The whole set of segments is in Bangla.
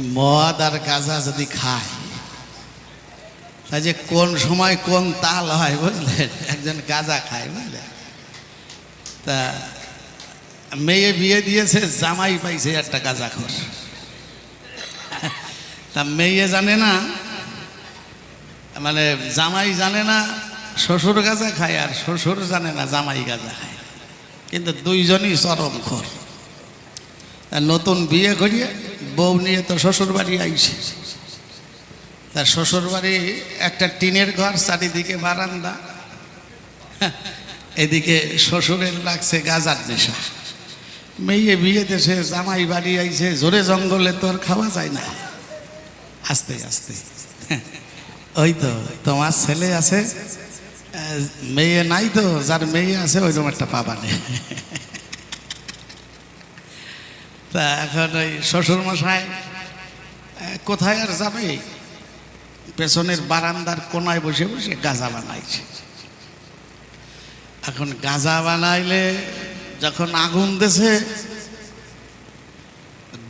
মদ আর গাঁজা যদি খায় তা যে কোন সময় কোন তাল হয় বুঝলেন? একজন গাঁজা খায় বুঝলেন? তা মেয়ে বিয়ে দিয়েছে, জামাই পাইছে একটা গাঁজা খোর। তা মেয়ে জানে না মানে জামাই জানে না, শ্বশুর গাঁজা খায় আর শ্বশুর জানে না জামাই গাঁজা খায়। কিন্তু দুইজনই চরম খোর। নতুন বিয়ে করিয়ে বউ নিয়ে তো শ্বশুর বাড়ি আইছে। তার শ্বশুর বাড়ি একটা টিনের ঘর, চারিদিকে বারান্দা। এদিকে শ্বশুরের লাগছে গাজার নেশা। মেয়ে বিয়ে দেশে, জামাই বাড়ি আইছে, জোরে জঙ্গলে তোর খাওয়া যায় না। আস্তে আস্তে। ওই তো, তোমার ছেলে আছে মেয়ে নাই তো, যার মেয়ে আছে ওইরকম একটা পাবা নেই তা এখন ওই শ্বশুর মশাই কোথায় আর যাবে? পেছনের বারান্দার কোনায় বসে বসে গাঁজা বানাইছে। এখন গাঁজা বানাইলে যখন আগুন দেছে,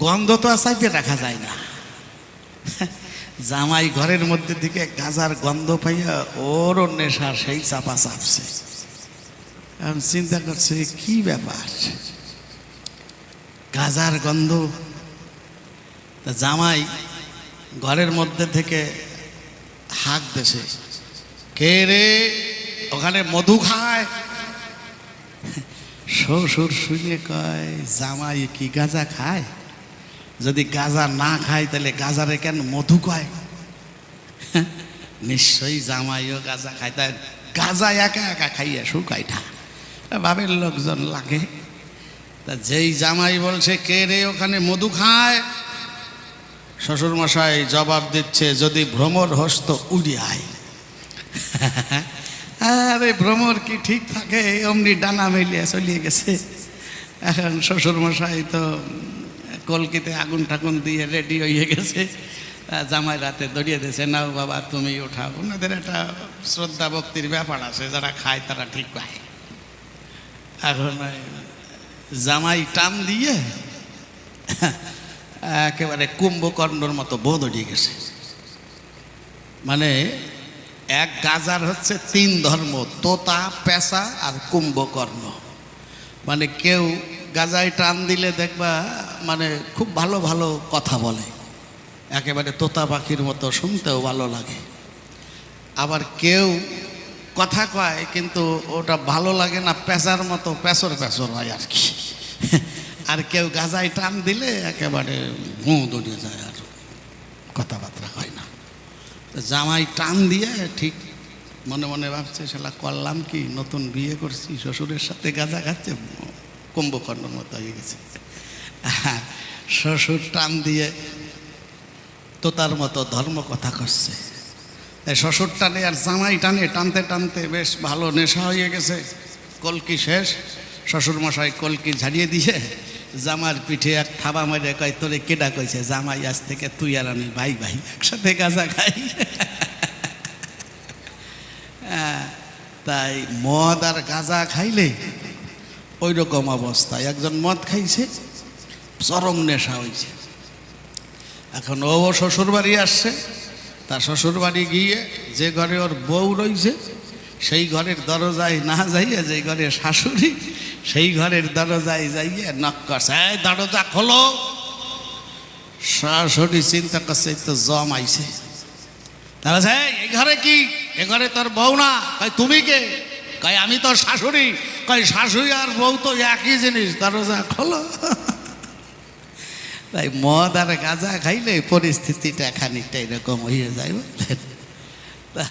গন্ধ তো আর চাইতে রাখা যায় না। জামাই ঘরের মধ্যে থেকে গাঁজার গন্ধ পাইয়া ওরও নেশা সেই চাপা চাপছে। এখন চিন্তা করছে, কি ব্যাপার? গাজার গন্ধ। তা জামাই ঘরের মধ্যে থেকে হাক দেশে, কে রে? ওখানে মধু খায়? শ্বশুর শুনে কয়, জামাই কি গাজা খায়? যদি গাজা না খায়, তাহলে গাজারে কেন মধু কয়? নিশ্চয়ই জামাইও গাজা খায়, তাই গাজা একা একা খাইয়া শুকাই না। বাবের লোকজন লাগে। তা যেই জামাই বলছে, কে রে ওখানে মধু খায়? শ্বশুর মশাই জবাব দিচ্ছে, যদি ভ্রমর হস্ত উড়ি আয়। আরে ভ্রমর কি ঠিক থাকে? অমনি ডানা মেলিয়া চলিয়ে গেছে। এখন শ্বশুর মশাই তো কলকিতে আগুন ঠাকুন দিয়ে রেডি হয়ে গেছে। জামাই রাতে দড়িয়ে দিয়েছে, নাও বাবা, তুমি ওঠাও ওনাদের একটা শ্রদ্ধা ভক্তির ব্যাপার আছে, যারা খায় তারা ঠিক পায়। এখন জামাই টান দিয়ে একেবারে কুম্ভকর্ণর মতো বোধ উঠে গেছে। মানে এক গাজার হচ্ছে তিন ধর্ম, তোতা পেশা আর কুম্ভকর্ণ। মানে কেউ গাজায় টান দিলে দেখবা মানে খুব ভালো ভালো কথা বলে। একেবারে তোতা পাখির মতো শুনতেও ভালো লাগে। আবার কেউ কথা কয়, কিন্তু ওটা ভালো লাগে না, পেঁচার মতো পেঁচর পেঁচর হয় আর কি। আর কেউ গাজায় টান দিলে একেবারে মুঁ দৌড়ে যায় আর কথাবার্তা হয় না। জামাই টান দিয়ে ঠিক মনে মনে ভাবছে সেটা করলাম কি? নতুন বিয়ে করছি, শ্বশুরের সাথে গাঁজা খাচ্ছে কুম্ভকর্ণর মতো হয়ে গেছে। আর শ্বশুর টান দিয়ে তোতার মতো ধর্ম কথা করছে। শ্বশুর টানে আর জামাই টানে টানতে টানতে বেশ ভালো নেশা হয়ে গেছে। কলকি শেষ। শ্বশুর মশাই কলকি ঝাড়িয়ে দিয়ে জামার পিঠে এক থাবা মেরে কয় তোরে কেডা কইছে? জামাই আজ থেকে তুই আর আমি ভাই ভাই একসাথে গাঁজা খাই। আহ, তাই মদ আর গাঁজা খাইলে ওই রকম অবস্থা। একজন মদ খাইছে চরম নেশা হয়েছে এখন ও শ্বশুর বাড়ি আসছে। তার শ্বশুর বাড়ি গিয়ে যে ঘরে ওর বউ রয়েছে সেই ঘরের দরজায় না যাইয়ে যে ঘরে শাশুড়ি, সেই ঘরের দরজায় যাইয়ে নক করছে। দরজা খোলো। শাশুড়ি চিন্তা করছে তো জম আইছে। তাহলে এই ঘরে কি? এ ঘরে তোর বউ না? কই তুমি কে? কই আমি তোর শাশুড়ি। কই শাশুড়ি আর বউ তো একই জিনিস। দরজা খোলো। তাই মদ আর গাঁজা খাইলে পরিস্থিতিটা খানিকটা এরকম হয়ে যায় বুঝলেন?